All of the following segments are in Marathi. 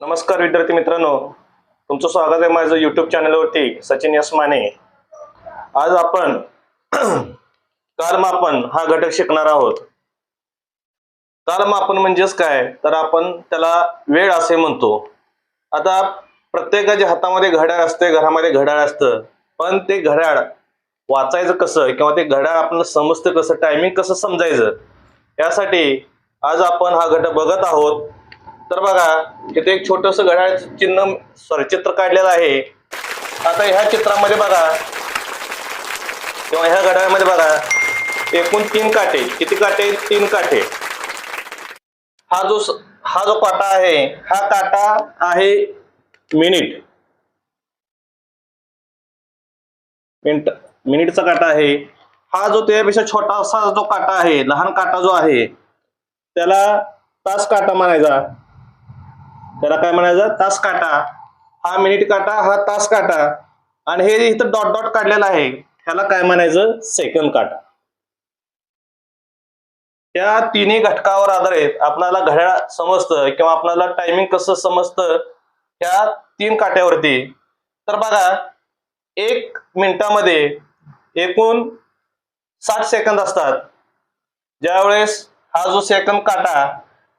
नमस्कार विद्यार्थी मित्रांनो. तुमचं स्वागत आहे माझं युट्यूब चॅनलवरती सचिन यस माने. आज आपण कालमापन हा घटक शिकणार आहोत. कालमापन म्हणजेच काय? तर आपण त्याला वेळ असे म्हणतो. आता प्रत्येकाच्या हातामध्ये घड्याळ असते घरामध्ये घड्याळ असतं. पण ते घड्याळ वाचायचं कसं? किंवा ते घड्याळ आपल्याला समजतं कसं? टायमिंग कसं समजायचं? यासाठी आज आपण हा घटक बघत आहोत. तर बघा इथे एक छोटस घड्याळ चिन्ह सॉरी चित्र काढलेलं आहे. आता ह्या चित्रामध्ये बघा किंवा ह्या घड्याळमध्ये बघा एकूण तीन काटे. किती काटे? तीन काटे. हा जो हा जो काटा आहे हा काटा आहे मिनिट. मिनिट मिनिटचा काटा आहे. हा जो त्यापेक्षा छोटासा जो काटा आहे लहान काटा जो आहे त्याला तास काटा म्हणायचा. त्याला काय म्हणायचं? तास काटा. हा मिनिट काटा हा तास काटा. आणि हे इथं डॉट डॉट काढलेला आहे. ह्याला काय म्हणायचं? सेकंद काटा. त्या तिन्ही घटकावर आधारित आपल्याला घड्याळ समजतं किंवा आपल्याला टायमिंग कसं समजतं त्या तीन काट्यावरती. तर बघा एक मिनिटामध्ये एकूण साठ सेकंद असतात. ज्यावेळेस हा जो सेकंद काटा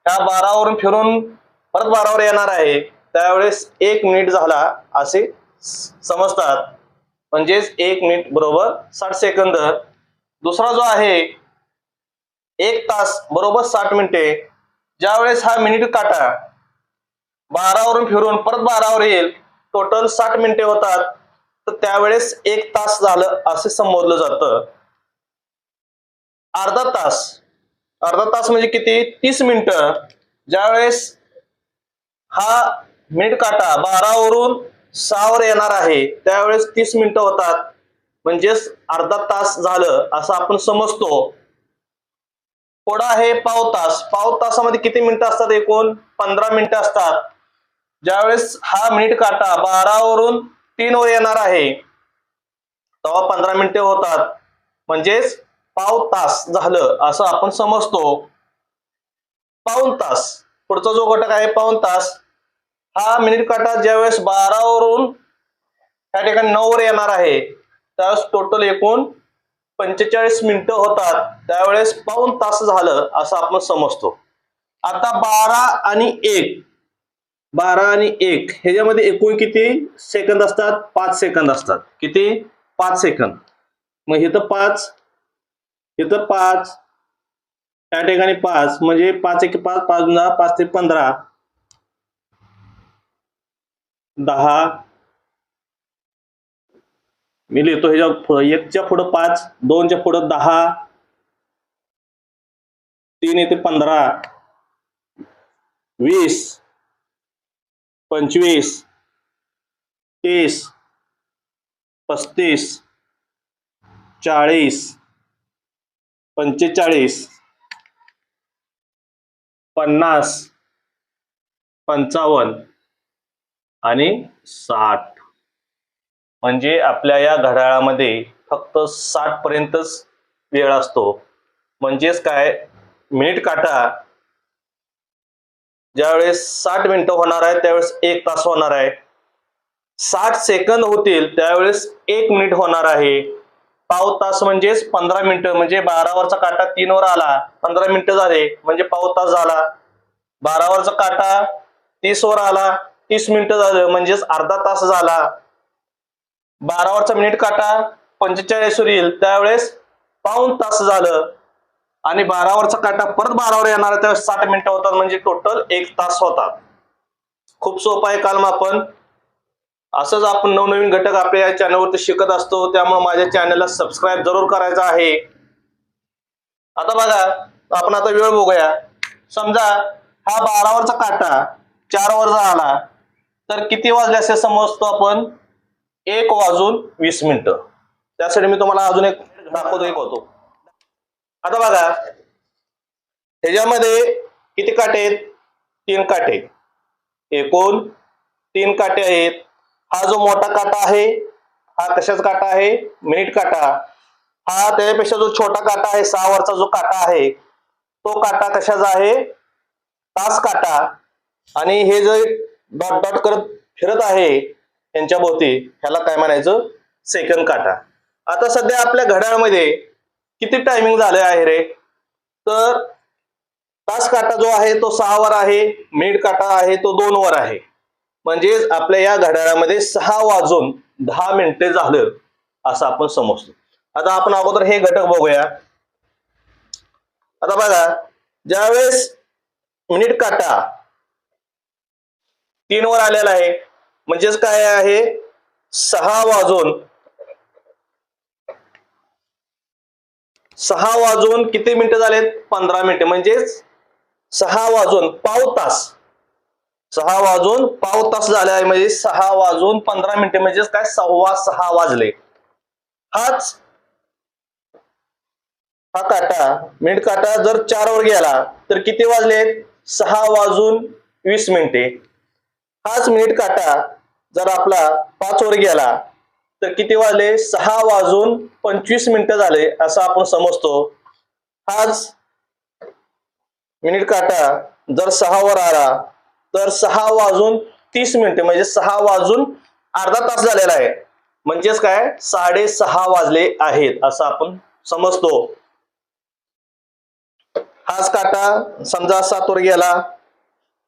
ह्या बारावरून फिरून परत बारावर येणार आहे. त्यावेळेस एक मिनिट झाला असे समजतात. म्हणजेच एक मिनिट बरोबर साठ सेकंद. दुसरा जो आहे एक तास बरोबर साठ मिनिटे. ज्यावेळेस हा मिनिट काटा बारावरून फिरून परत बारावर येईल टोटल साठ मिनिटे होतात. तर त्यावेळेस एक तास झालं असे संबोधलं जातं. अर्धा तास. अर्धा तास म्हणजे किती? तीस मिनिटं. ज्यावेळेस हा मिनिट काटा बारावरून सहावर येणार आहे. त्यावेळेस तीस मिनिटं होतात. म्हणजेच अर्धा तास झालं असं आपण समजतो. पुढं आहे पाव तास. पाव तासामध्ये किती मिनिटं असतात एकूण? पंधरा मिनिटं असतात. ज्यावेळेस हा मिनिट काटा बारावरून तीन वर येणार आहे तेव्हा पंधरा मिनिटे होतात. म्हणजेच पाव तास झालं असं आपण समजतो. पाऊन तास. पुढचा जो घटक आहे पाऊन तास. हा मिनिट काटा ज्यावेळेस बारावरून त्या ठिकाणी नऊ वर येणार आहे त्यावेळेस टोटल एकूण पंचेचाळीस मिनिटं होतात. त्यावेळेस पाऊन तास झालं असं आपण समजतो. आता बारा आणि एक. बारा आणि एक ह्याच्यामध्ये एकूण किती सेकंद असतात? पाच सेकंद असतात. किती? पाच सेकंद मग इथं पाच इथं पाच त्या ठिकाणी पाच म्हणजे पाच एक पाच पाच दहा पाच ते पंधरा. दहा. मी लिहितो ह्याच्या पुढं एकच्या पुढं पाच दोनच्या पुढं दहा. तीन येते पंधरा. वीस. पंचवीस. तीस. पस्तीस. चाळीस. पंचेचाळीस. पन्नास पंचावन्न आणि साठ. म्हणजे आपल्या या घड्याळामध्ये फक्त साठ पर्यंतच वेळ असतो. म्हणजेच काय? मिनिट काटा. ज्यावेळेस साठ मिनिटं होणार आहे त्यावेळेस एक तास होणार आहे. साठ सेकंद होतील त्यावेळेस एक मिनिट होणार आहे. पाव तास म्हणजेच पंधरा मिनिटं म्हणजे बारावरचा काटा तीन वर आला पंधरा मिनिटं झाले म्हणजे पाव तास झाला. बारावरचा काटा तीस वर आला तीस मिनिटं झालं म्हणजेच अर्धा तास झाला. बारावरचा मिनिट काटा पंचेचाळीस वर येईल त्यावेळेस पाऊन तास झालं. आणि बारावरचा काटा परत बारावर येणार त्यावेळेस साठ मिनिटं होतात म्हणजे टोटल एक तास होतात. खूप सोपं आहे कालमापन. असंच आपण नवनवीन घटक आपल्या या चॅनलवरती शिकत असतो त्यामुळे माझ्या चॅनलला सबस्क्राईब जरूर करायचं आहे. आता बघा आपण आता वेळ बघूया. समजा हा बारावरचा काटा चार वरचा आला तर किती वाजले असे समजतो आपण? एक वाजून वीस मिनिटं. त्यासाठी मी तुम्हाला अजून एक दाखवतो एक होतो. आता बघा ह्याच्यामध्ये किती काटे आहेत? तीन काटे. एकूण तीन काटे आहेत. हा जो मोठा काटा आहे हा कशाचा काटा आहे? मिनिट काटा. हा त्याच्यापेक्षा जो छोटा काटा आहे सहा वरचा जो काटा आहे तो काटा कशाचा आहे? तास काटा. आणि हे जे डॉट डॉट करत फिरत आहे त्यांच्या भोवती ह्याला काय म्हणायचं? सेकंद काटा. आता सध्या आपल्या घड्याळमध्ये किती टायमिंग झालं आहे रे? तर तास काटा जो आहे तो सहा वर आहे मिनिट काटा आहे तो दोन वर आहे. म्हणजेच आपल्या या घड्याळामध्ये सहा वाजून दहा मिनिटे झालं असं आपण समजतो. आता आपण अगोदर हे घटक बघूया. आता बघा ज्यावेळेस मिनिट काटा तीन वर आलेला आहे म्हणजेच काय आहे? सहा वाजून सहा वाजून किती मिनिटं झालेत? पंधरा मिनिटं म्हणजेच सहा वाजून पाव तास. सहा वाजून पाव तास झाले आहे म्हणजे सहा वाजून पंधरा मिनिटे म्हणजेच काय सव्वा सहा वाजले. हाच हा काटा मिनिट काटा जर चार वर गेला तर किती वाजले? सहा वाजून वीस मिनिटे. हाच मिनिट काटा जर आपला पाच वर गेला तर किती वाजले? सहा वाजून पंचवीस मिनिटं झाले असं आपण समजतो. हाच मिनिट काटा जर सहा वर आला तर सहा वाजून तीस मिनिटे म्हणजे सहा वाजून अर्धा तास झालेला आहे. म्हणजेच काय? साडेसहा वाजले आहेत असं आपण समजतो. हाच काटा समजा सातवर गेला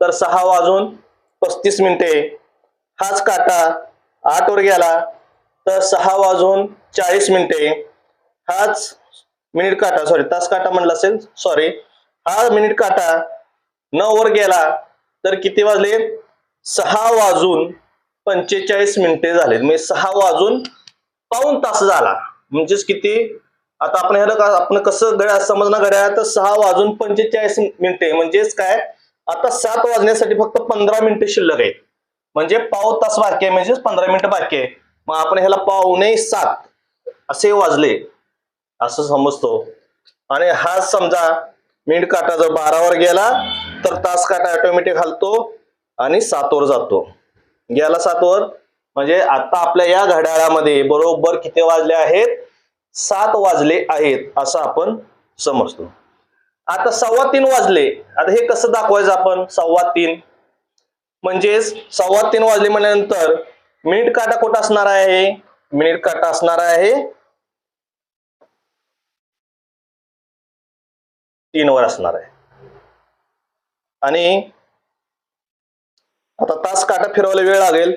तर सहा वाजून पस्तीस मिनिटे. हाच काटा आठवर गेला तर सहा वाजून चाळीस मिनिटे. हाच मिनिट काटा सॉरी तास काटा म्हणला असेल सॉरी हा मिनिट काटा नऊ वर गेला तर किती वाजले? सहा वाजून पंचेचाळीस मिनिटे झाले म्हणजे सहा वाजून पाऊन तास झाला. म्हणजेच किती? आता आपण ह्याला आपण कसं गड्या समजणार गड्या तर सहा वाजून पंचेचाळीस मिनिटे. म्हणजेच काय? आता सात वाजण्यासाठी फक्त पंधरा मिनिटे शिल्लक आहेत. म्हणजे पाव तास बाकी आहे. म्हणजेच पंधरा मिनिटं बाकी आहे. मग आपण ह्याला पावणे सात असे वाजले. असं समजतो. आणि हा समजा मिनिट काटा जर बारावर गेला तर तास काटा ऑटोमॅटिक हलतो आणि सातवर जातो. याला सातवर म्हणजे आता आपल्या या घड्याळामध्ये बरोबर किती वाजले आहेत? सात वाजले आहेत असं आपण समजतो. आता सव्वा तीन वाजले आता हे कसं दाखवायचं आपण? सव्वा तीन. म्हणजेच सव्वा तीन वाजले म्हणल्यानंतर मिनिट काटा कुठं असणार आहे? मिनिट काटा असणार आहे तीन वर असणार आहे. आणि आता तास काटा फिरवायला वेळ लागेल.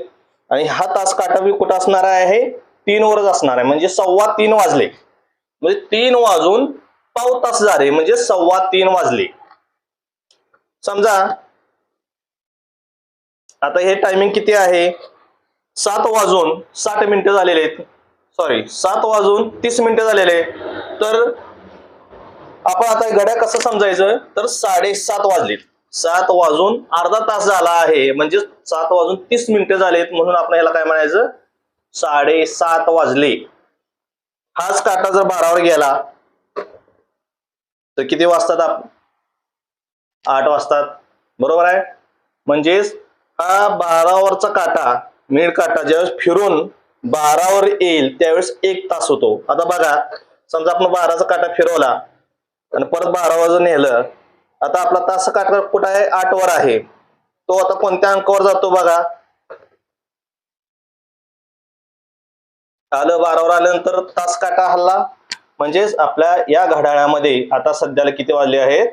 आणि हा तास काटा बी कुठं असणार आहे? तीन वरच असणार आहे. म्हणजे सव्वा तीन वाजले. म्हणजे तीन वाजून पाव तास झाले. म्हणजे सव्वा तीन वाजले. समजा. आता हे टायमिंग किती आहे? सात वाजून साठ मिनिटं झालेले आहेत. सॉरी सात वाजून तीस मिनिटं झालेले तर आपण आता घड्या कसं समजायचं? तर साडेसात वाजलेत. सात वाजून अर्धा तास झाला आहे. म्हणजे सात वाजून तीस मिनिटं झालेत म्हणून आपण याला काय म्हणायचं? साडेसात वाजले. हाच काटा जर बारावर गेला तर किती वाजतात आप? आठ वाजतात. बरोबर आहे? म्हणजेच हा बारावरचा काटा मिनिट काटा ज्यावेळेस फिरून बारावर येईल त्यावेळेस एक तास होतो. आता बघा समजा आपण बाराचा काटा फिरवला आणि परत बारा वाजून नेलं आता आपला तास काटा कुठं आहे? आठ वर आहे. तो आता कोणत्या अंकावर जातो बघा. आलं बारावर आल्यानंतर तास काटा हल्ला. म्हणजेच आपल्या या घड्याळामध्ये आता सध्याला किती वाजले आहेत?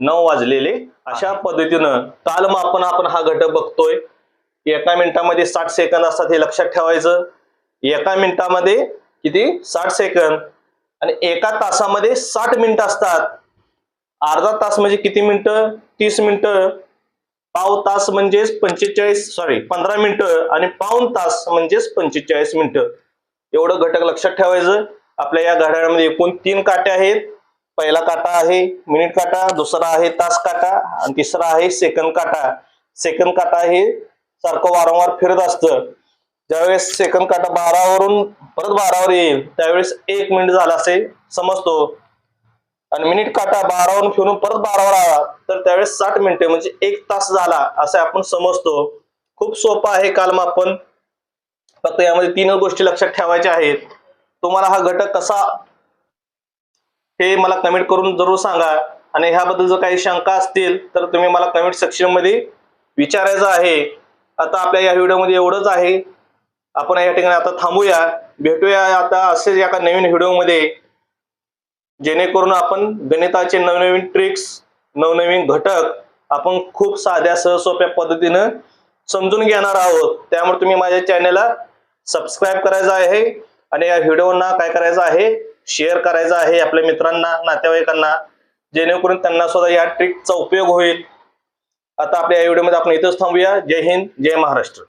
नऊ वाजलेले. अशा पद्धतीनं कालमापन आपण हा घटक बघतोय. एका मिनिटामध्ये साठ सेकंद असतात हे लक्षात ठेवायचं. एका मिनिटामध्ये किती? साठ सेकंद. आणि एका तासामध्ये साठ मिनिटं असतात. अर्धा तास म्हणजे किती मिनिटं? तीस मिनिटं. पाव तास म्हणजेच पंचेचाळीस सॉरी पंधरा मिनिटं आणि पाऊन तास म्हणजेच पंचेचाळीस मिनिटं. एवढं घटक लक्षात ठेवायचं. आपल्या या घड्याळामध्ये एकूण तीन काटे आहेत. पहिला काटा आहे मिनिट काटा दुसरा आहे तास काटा आणि तिसरा आहे सेकंद काटा. सेकंद काटा हे सारखं वारंवार फिरत असतं. ज्यावेळेस सेकंद काटा बारावरून परत बारावर येईल त्यावेळेस एक मिनिट झाला असे समजतो. आणि मिनिट काटा बारावरून फिरून परत बारावर आला तर त्यावेळेस साठ मिनिटे म्हणजे एक तास झाला असे आपण समजतो. खूप सोपा आहे कालमापन फक्त यामध्ये तीनच गोष्टी लक्षात ठेवायच्या आहेत. तुम्हाला हा घटक कसा हे मला कमेंट करून जरूर सांगा. आणि ह्याबद्दल जर काही शंका असतील तर तुम्ही मला कमेंट सेक्शनमध्ये विचारायचं आहे. आता आपल्या या व्हिडिओमध्ये एवढंच आहे. आपण या ठिकाणी आता थांबूया. भेटूया आता असेच एका नवीन व्हिडिओमध्ये. जेणेकरून आपण गणिताचे नवनवीन ट्रिक्स नवनवीन घटक आपण खूप साध्या सहसोप्या पद्धतीनं समजून घेणार आहोत. त्यामुळे तुम्ही माझ्या चॅनेलला सबस्क्राईब करायचं आहे आणि या व्हिडिओना काय करायचं आहे शेअर करायचं आहे आपल्या मित्रांना नातेवाईकांना जेणेकरून त्यांना सुद्धा या ट्रिकचा उपयोग होईल. आता आपल्या या व्हिडिओमध्ये आपण इथंच थांबूया. जय हिंद जय महाराष्ट्र.